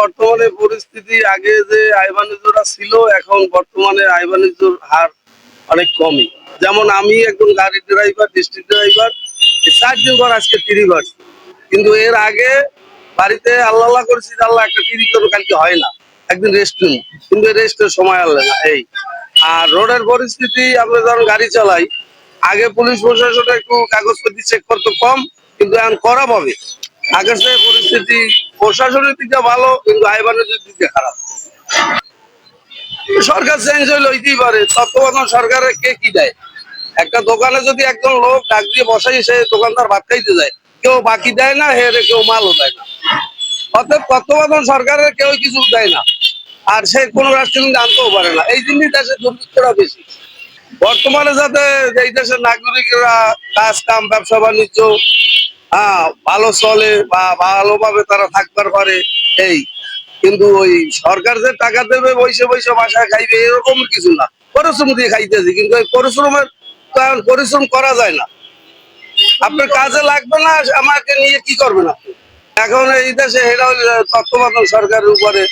বর্তমানে পরিস্থিতি আগে যে বাণিজ্যটা ছিল, এখন বর্তমানে আয় বাণিজ্যর হার অনেক কমই। যেমন আমি একজন গাড়ি ড্রাইভার ডিস্ট্রিক্ট ড্রাইভার চার দিন পর আজকে তিরি বাড়ছে কিন্তু এর আগে বাড়িতে আল্লাহ করেছি আল্লাহ একটা তিরি করে কালকে হয় না। একদিন রেস্ট নিন কিন্তু রেস্টের সময় আনলে না এই আর রোডের পরিস্থিতি, আমরা যখন গাড়ি চালাই, আগে পুলিশ প্রশাসন একটু কাগজপত্র চেক করতো কম, কিন্তু এখন করা পাবে আগের পরিস্থিতি প্রশাসনের দিকে ভালো, কিন্তু আয় বাণিজ্যের দিকে খারাপ। সরকার চেঞ্জ হইলে হইতেই পারে। তত্ত্বাবধান সরকারের কে কি দেয়? একটা দোকানে যদি একজন লোক ডাক দিয়ে বসাই সে দোকানদার ভাত খাইতে যায়। কেউ বাকি দেয় না হেরে কেউ মালও দেয় না। অর্থাৎ তত্ত্বাবধান সরকারের কেউ কিছু দেয় না। আর সে কোনো রাষ্ট্র কিন্তু আনতেও পারে না। এই জন্যই দেশের দুর্বৃত্তরা বেশি। বর্তমানে যাতে এই দেশের নাগরিকরা কাজ, কাম, ব্যবসা, বাণিজ্য ভালো চলে বা ভালোভাবে তারা থাকতে পারে, এই। কিন্তু ওই সরকার যে টাকা দেবে, বসে বসে বাসায় খাইবে, এরকম কিছু না। পরিশ্রম দিয়ে খাইতেছি, কিন্তু ওই পরিশ্রমের এখন পরিশ্রম করা যায় না। আপনার কাজে লাগবে না, আমাকে নিয়ে কি করবেন আপনি? এখন এই দেশে এটা তত্ত্বাবধান সরকারের উপরে